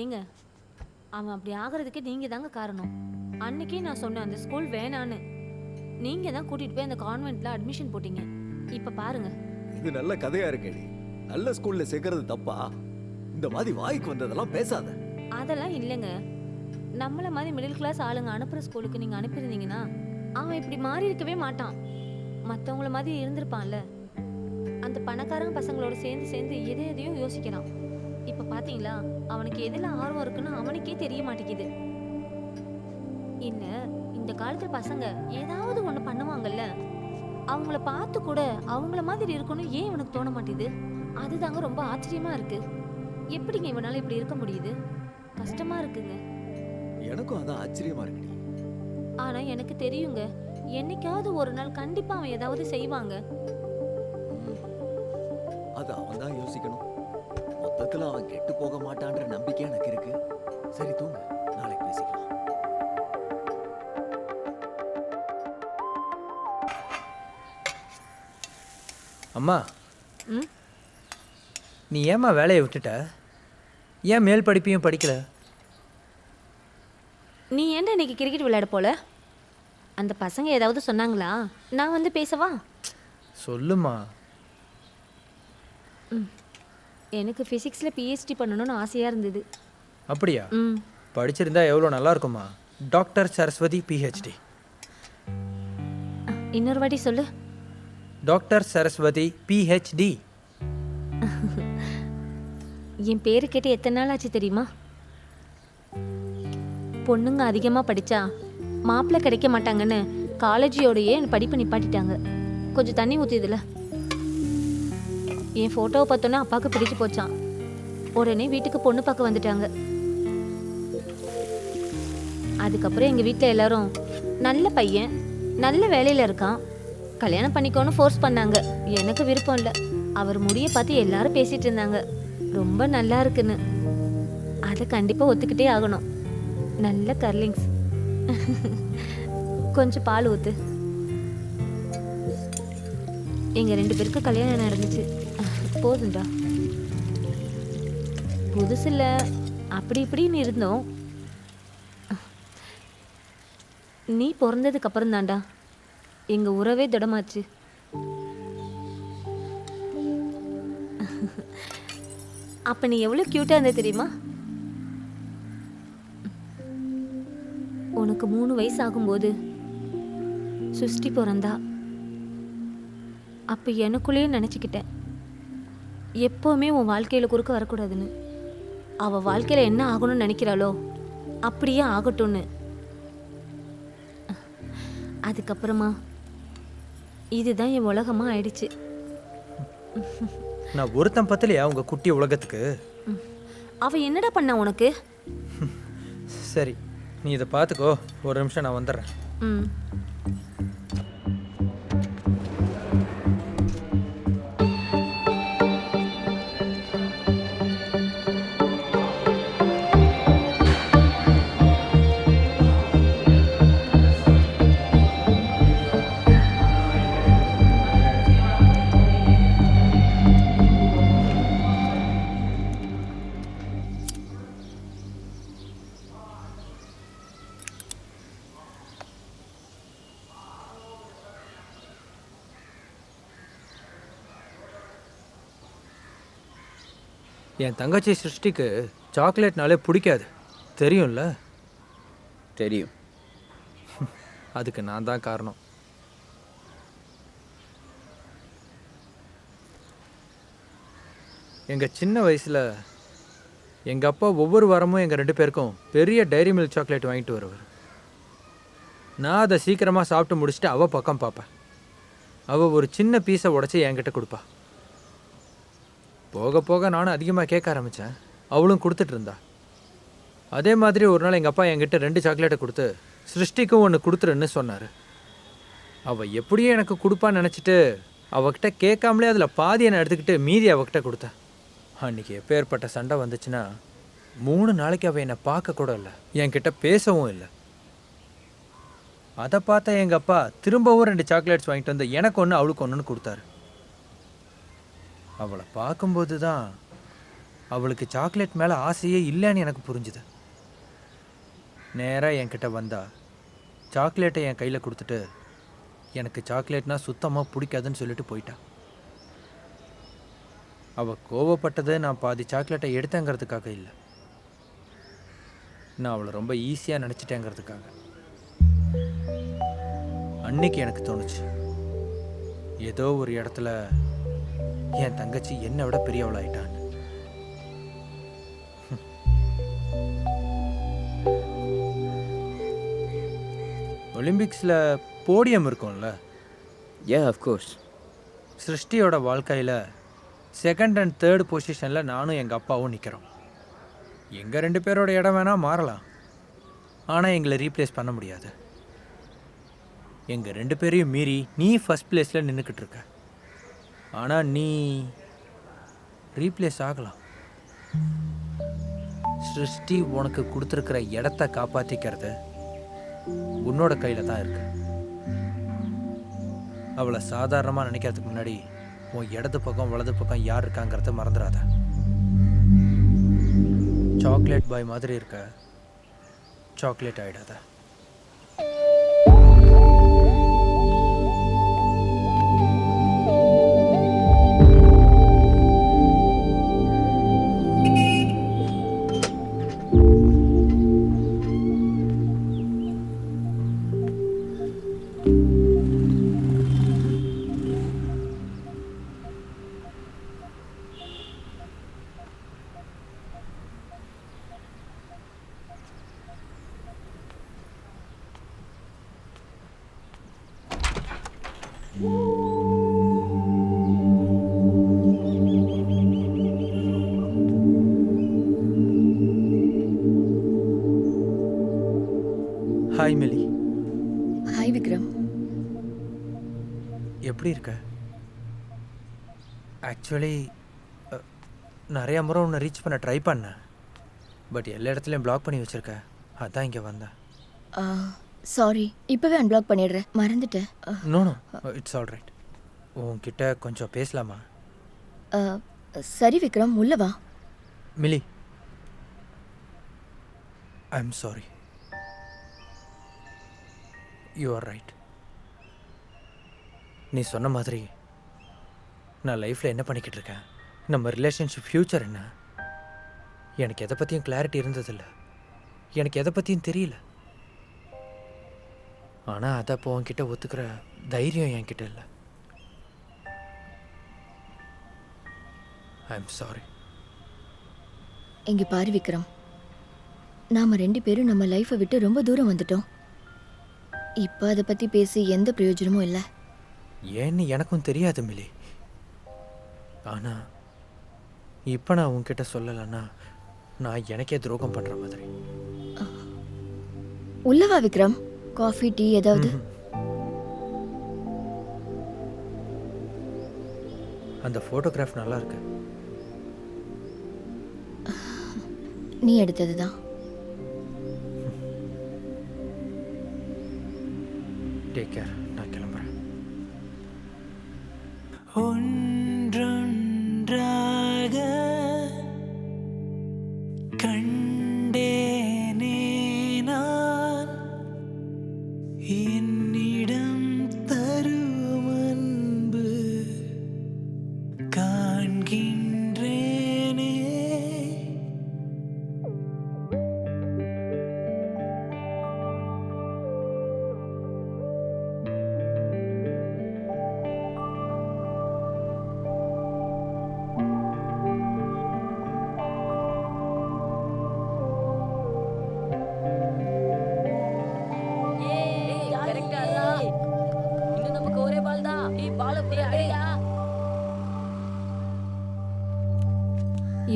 ஏங்க அவன் அப்படி ஆகிறதுக்கு நீங்க தாங்க காரணம். அன்னைக்கே நான் சொன்னேன் அந்த ஸ்கூல் வேணான்னு. நீங்க தான் கூட்டிட்டு போய் அந்த கான்வென்ட்ல அட்மிஷன் போட்டீங்க. இப்ப பாருங்க. இது நல்ல கதையா இருக்கேடி நல்ல ஸ்கூல்ல சேர்க்கறது தப்பா? இந்த மாதிரி வாய்க்கு வந்ததெல்லாம் பேசாத. அதெல்லாம் இல்லைங்க. நம்மள மாதிரி மிடில் கிளாஸ் ஆளுங்க அனுப்புற ஸ்கூலுக்கு நீங்க அனுப்பியிருந்தீங்கன்னா அவன் இப்படி மாறி இருக்கவே மாட்டான். மத்தவங்கள மாதிரி இருந்திருப்பான்ல. அந்த பணக்காரங்க பசங்களோட சேர்ந்து சேர்ந்து எதை எதையும் யோசிக்கிறான் இப்ப பாத்தீங்களா? அவனுக்கு எதுல ஆர்வம் இருக்குன்னு அவனுக்கே தெரிய மாட்டேங்குது. இல்ல இந்த காலத்து பசங்க ஏதாவது ஒண்ணு பண்ணுவாங்கல்ல? அவங்கள பார்த்து கூட அவங்கள மாதிரி இருக்கணும் ஏன் இவனுக்கு தோண மாட்டேங்குது? அதுதாங்க ரொம்ப ஆச்சரியமா இருக்கு. எப்படிங்க இவனால இப்படி இருக்க முடியுது? கஷ்டமா இருக்குங்க. எனக்கும் அதான் ஆச்சரியமா இருக்குடி. ஆனா எனக்கு தெரியுங்க என்னைக்காவது ஒரு நாள் கண்டிப்பா அவன் ஏதாவது செய்வாங்க. அது அவன் தான் யோசிக்கணும். மொத்தத்துல அவன் கெட்டு போக மாட்டான்ற நம்பிக்கை எனக்கு இருக்கு. சரி தூங்கு. நாளைக்கு பேசிக்கலாம். அம்மா. ம்? நீ ஏம்மா வேலையை விட்டுட்ட? ஏன் மேல் படிப்பையும் படிக்கல? நீ ஏன்டா இன்னைக்கு கிரிக்கெட் விளையாட போல? அந்த பசங்க ஏதாவது சொன்னாங்களா? நான் வந்து பேசவா? சொல்லுமா எனக்கு ஃபிசிக்ஸில் பிஹெச்டி பண்ணணும்னு ஆசையாக இருந்தது. அப்படியா? ம். படிச்சிருந்தா எவ்வளோ நல்லா இருக்குமா டாக்டர் சரஸ்வதி பிஹெச்டி இன்னொரு வாட்டி சொல்லு. டாக்டர் சரஸ்வதி பிஹெச்டி என் பேரு கேட்டு எத்தனை நாள் ஆச்சு தெரியுமா? பொண்ணுங்க அதிகமாக படித்தா மாப்பிள்ளை கிடைக்க மாட்டாங்கன்னு காலேஜோடையே என் படிப்பு நிப்பாட்டிட்டாங்க. கொஞ்சம் தண்ணி ஊற்றிதுல என் ஃபோட்டோவை பார்த்தோன்னே அப்பாவுக்கு பிடிச்சு போச்சான் உடனே வீட்டுக்கு பொண்ணு பார்க்க வந்துட்டாங்க. அதுக்கப்புறம் எங்கள் வீட்டில் எல்லாரும் நல்ல பையன் நல்ல வேலையில் இருக்கான். கல்யாணம் பண்ணிக்கோன்னு ஃபோர்ஸ் பண்ணாங்க. எனக்கு விருப்பம் இல்லை. அவர் முடியை பார்த்து எல்லாரும் பேசிட்டு இருந்தாங்க. ரொம்ப நல்லா இருக்குன்னு. அதை கண்டிப்பாக ஒத்துக்கிட்டே ஆகணும். நல்ல கர்லிங்ஸ் கொஞ்சம் பால் ஊத்து. எங்க ரெண்டு பேருக்கு கல்யாணம் நடந்துச்சு. போதும்டா புதுசில் அப்படி இப்படின்னு இருந்தோம். நீ பிறந்ததுக்கு அப்புறம் தாண்டா. எங்க உறவே திடமாச்சு. அப்ப நீ எவ்வளவு கியூட்டா இருந்த தெரியுமா? உனக்கு மூணு வயசு ஆகும்போது சுஷ்டி பிறந்தா. அப்ப எனக்குள்ளேயே நினச்சிக்கிட்டேன். எப்போவுமே உன் வாழ்க்கையில குறுக்க வரக்கூடாதுன்னு. அவ வாழ்க்கையில என்ன ஆகணும்னு நினைக்கிறாளோ அப்படியே ஆகட்டும்னு. அதுக்கப்புறமா இதுதான் என் உலகமா ஆயிடுச்சு. நான் ஒருத்தன் பத்தலையா உங்கள் குட்டி உலகத்துக்கு? ம். அவ என்னடா பண்ணா உனக்கு? சரி நீ இதை பார்த்துக்கோ. ஒரு நிமிஷம் நான் வந்துடுறேன். ம். என் தங்கச்சி சிருஷ்டிக்கு சாக்லேட்னாலே பிடிக்காது. தெரியும்ல? தெரியும். அதுக்கு நான் தான் காரணம். எங்கள் சின்ன வயசில் எங்கள் அப்பா ஒவ்வொரு வாரமும் எங்கள் ரெண்டு பேருக்கும் பெரிய டைரி மில்க் சாக்லேட் வாங்கிட்டு வருவார். நான் அதை சீக்கிரமாக சாப்பிட்டு முடிச்சுட்டு அவள் பக்கம் பார்ப்பேன். அவள் ஒரு சின்ன பீஸை உடச்சி என்கிட்ட கொடுப்பா. போக போக நானும் அதிகமாக கேட்க ஆரம்பித்தேன் அவளும் கொடுத்துட்டு இருந்தா. அதே மாதிரி ஒரு நாள் எங்கள் அப்பா என்கிட்ட ரெண்டு சாக்லேட்டை கொடுத்து சிருஷ்டிக்கும் ஒன்று கொடுத்துருன்னு சொன்னார். அவள் எப்படியும் எனக்கு கொடுப்பான்னு நினச்சிட்டு அவகிட்ட கேட்காமலே அதில் பாதியை நான் எடுத்துக்கிட்டு மீதி அவகிட்ட கொடுத்தேன். அன்றைக்கி எப்பேற்பட்ட சண்டை வந்துச்சுன்னா மூணு நாளைக்கு அவள் என்னை பார்க்க கூட இல்லை. என்கிட்ட பேசவும் இல்லை. அதை பார்த்தா எங்கள் அப்பா திரும்பவும் ரெண்டு சாக்லேட்ஸ் வாங்கிட்டு வந்து எனக்கு ஒன்று அவளுக்கு ஒன்றுன்னு கொடுத்தாரு. அவளை பார்க்கும்போது தான் அவளுக்கு சாக்லேட் மேலே ஆசையே இல்லைன்னு எனக்கு புரிஞ்சுது. நேராக என்கிட்ட வந்தா சாக்லேட்டை என் கையில் கொடுத்துட்டு எனக்கு சாக்லேட்னா சுத்தமாக பிடிக்காதுன்னு சொல்லிட்டு போயிட்டா. அவள் கோவப்பட்டது நான் பாதி சாக்லேட்டை எடுத்தேங்கிறதுக்காக இல்லை. நான் அவளை ரொம்ப ஈஸியாக நினச்சிட்டேங்கிறதுக்காக. அன்னைக்கு எனக்கு தோணுச்சு. ஏதோ ஒரு இடத்துல என் தங்கச்சி என்னை விட பெரியவளாயிட்டான்னு ஒலிம்பிக்ஸில் போடியம் இருக்கும்ல? ஏ அஃப்கோர்ஸ் சிருஷ்டியோட வாழ்க்கையில் செகண்ட் அண்ட் தேர்ட் பொசிஷனில் நானும் எங்கள் அப்பாவும் நிற்கிறோம் எங்கள் ரெண்டு பேரோட இடம் வேணால் மாறலாம். ஆனால் எங்களை ரீப்ளேஸ் பண்ண முடியாது. எங்கள் ரெண்டு பேரையும் மீறி நீ ஃபஸ்ட் பிளேஸில் நின்றுக்கிட்டு இருக்க. ஆனால் நீ ரீப்ளேஸ் ஆகலாம். சிருஷ்டி உனக்கு கொடுத்துருக்கிற இடத்த காப்பாற்றிக்கிறது உன்னோட கையில் தான் இருக்கு. அவளை சாதாரணமாக நினைக்கிறதுக்கு முன்னாடி உன் இடது பக்கம் வலது பக்கம் யார் இருக்காங்கிறத மறந்துடாத. சாக்லேட் பாய் மாதிரி இருக்க சாக்லேட் ஆகிடாத ஹாய் மிலி ஹாய் விக்ரம் எப்படி இருக்க? ஆக்சுவலி நிறைய முறை உன்னை ரீச் பண்ண ட்ரை பண்ணேன். பட் எல்லா இடத்துலையும் பிளாக் பண்ணி வச்சிருக்க. அதான் இங்கே வந்தேன். சாரி இப்போவே அன்பிளாக் பண்ணிடுறேன். மறந்துட்டேன். No no it's all right உன்கிட்ட கொஞ்சம் பேசலாமா? ஆ, சரி விக்ரம் உள்ள வா. Mili I am sorry you are right நீ சொன்ன மாதிரி நான் லைஃப்பில் என்ன பண்ணிக்கிட்டு இருக்கேன்? நம்ம ரிலேஷன்ஷிப் ஃப்யூச்சர் என்ன? எனக்கு எதை பற்றியும் கிளாரிட்டி இருந்ததில்ல. எனக்கு எதை பற்றியும் தெரியல. ஆனால் அதை அப்போ உன்கிட்ட ஒத்துக்கிற தைரியம் என்கிட்ட இல்லை. ஐ எம் சாரி இங்க பாரு விக்ரம். நாம ரெண்டு பேரும் நம்ம லைஃப்பை விட்டு ரொம்ப தூரம் வந்துட்டோம். இப்போ அதை பத்தி பேசி எந்த பிரயோஜனமும் இல்லை. ஏன்னு எனக்கும் தெரியாது மிலி ஆனா இப்போ நான் உன்கிட்ட சொல்லலைன்னா நான் எனக்கே துரோகம் பண்ற மாதிரி. உள்ள வா விக்ரம். காஃபி டீ ஏதாவது? அந்த ஃபோட்டோகிராஃப் நல்லா இருக்கு. நீ எடுத்தது தான். டேக் கேர் நான் கிளம்புறேன். ஒன்றொன்றாக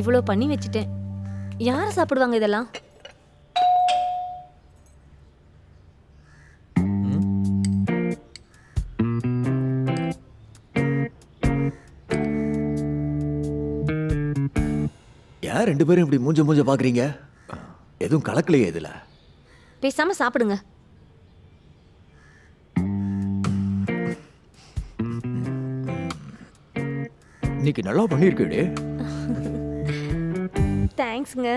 இவ்வளோ பண்ணி வச்சுட்டேன். யார் சாப்பிடுவாங்க இதெல்லாம்? ஏன் ரெண்டு பேரும் இப்படி மூஞ்ச மூஞ்ச பாக்குறீங்க? எதுவும் கலக்கலையே இதுல. பேசாம சாப்பிடுங்க. இன்னைக்கு நல்லா பண்ணியிருக்கேடே தேங்க்ஸ்ங்க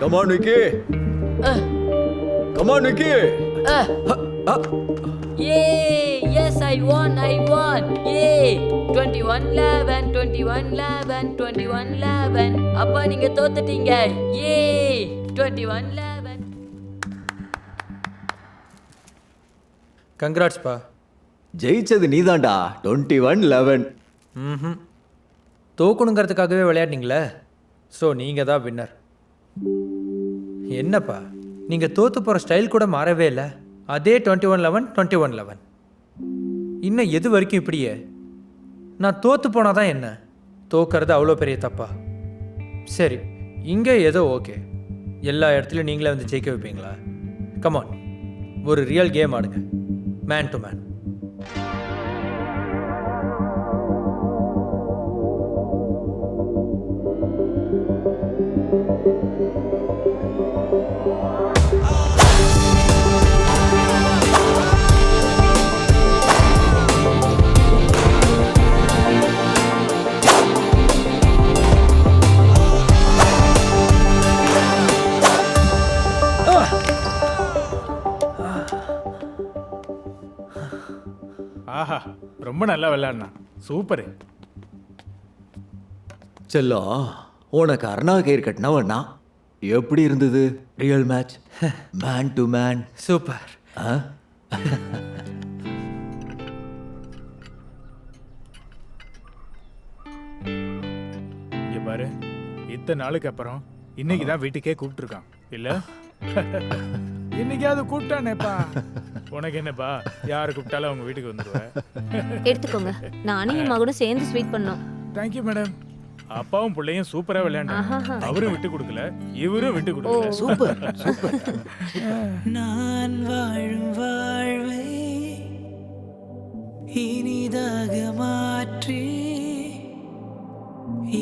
come on Vicky come on Vicky Yay! I won, I won! Yay! 21 11, 21 11, 21 11. அப்பா நீங்க தோத்துட்டீங்க. ஏ 21 11. கங்க்ராட்ஸ்ப்பா ஜெயிச்சது நீதான்டா. டுவெண்ட்டி ஒன் லெவன் ம் தோக்கணுங்கிறதுக்காகவே விளையாடினீங்களே. ஸோ நீங்கள் தான் வின்னர் என்னப்பா? நீங்கள் தோற்று போகிற ஸ்டைல் கூட மாறவே இல்லை. அதே twenty one eleven twenty one eleven இன்னும் எது வரைக்கும் இப்படியே? நான் தோற்று போனால் தான் என்ன? தோக்கிறது அவ்வளோ பெரிய தப்பா? சரி இங்கே ஏதோ ஓகே. எல்லா இடத்துலையும் நீங்களே வந்து ஜெயிக்க வைப்பீங்களா? கமான் ஒரு ரியல் கேம் ஆடுங்க. மேன் டு மேன் ரொம்ப நல்லா விளையாடினா. சூப்பரு. செல்லம் உனக்கு அருணா கயிறு கட்டினவன் நான் எப்படி இருந்தது? Real match man to man super. இங்க பாரு இத்தனை நாளுக்கு அப்புறம் இன்னைக்கு தான் வீட்டுக்கே கூப்பிட்டுருக்கான். இல்ல? இன்னைக்காவது கூப்பிட்டானேப்பா. உனக்கு என்னப்பா? யாரு கூப்பிட்டாலும் அவங்க வீட்டுக்கு வந்துருவேன் எடுத்துக்கோங்க. நானும் என் மகனும் சேர்ந்து ஸ்வீட் பண்ணோம். தேங்க்யூ மேடம் அப்பாவும் பிள்ளையும் சூப்பரா விளையாண்டாங்க. அவரும் விட்டு கொடுக்கல இவரும் விட்டு கொடுக்கல. சூப்பர். நான் வாழும் வாழ்வை இனிதாக மாற்றி.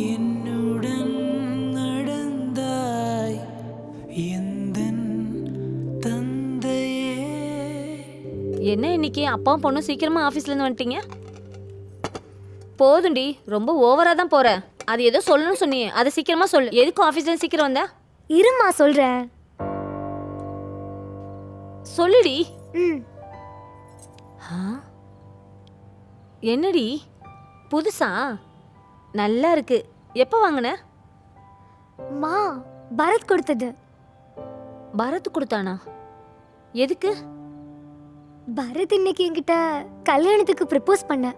என்னுடன் என்ன இன்னைக்கு? அப்பாவும் பொண்ணும் சீக்கிரமா ஆஃபீஸ்ல இருந்து வந்துட்டீங்க? போதும்டி. ரொம்ப ஓவரா தான் போற. அது ஏதோ சொல்லணும்னு சொன்னியே. அதை சீக்கிரமா சொல்லு. எதுக்கு ஆஃபீஸ்ல இருந்து சீக்கிரம் வந்த? இருமா சொல்றேன். சொல்லுடி. ம். ஆ? என்னடி? புதுசா? நல்லா இருக்கு. எப்போ வாங்கின? மா பரத் கொடுத்தது. பரத் கொடுத்தானா? எதுக்கு? பரத் இன்னைக்கு என்கிட்ட கல்யாணத்துக்கு ப்ரப்போஸ் பண்ண.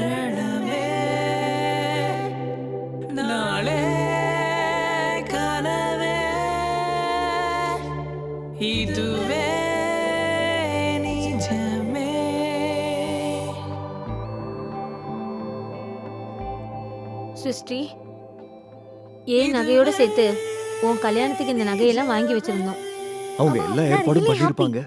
ரணமே சிருஷ்டி ஏன் நகையோட சேர்த்து உன் கல்யாணத்துக்கு இந்த நகையெல்லாம் வாங்கி வச்சிருந்தோம்? அவங்க எல்லா ஏற்பாடும் பண்ணிருப்பாங்க.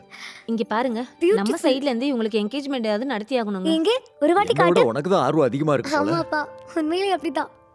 இங்க பாருங்க நம்ம. சைடுல இருந்து இவங்களுக்கு என்கேஜ்மெண்ட் ஏதாவது நடத்தி ஆகணுங்க எங்கே? ஒரு வாட்டி காட்டு. உனக்கு தான் ஆர்வம் அதிகமா இருக்கு போல. ஆமாப்பா உண்மையிலேயே அப்படிதான்.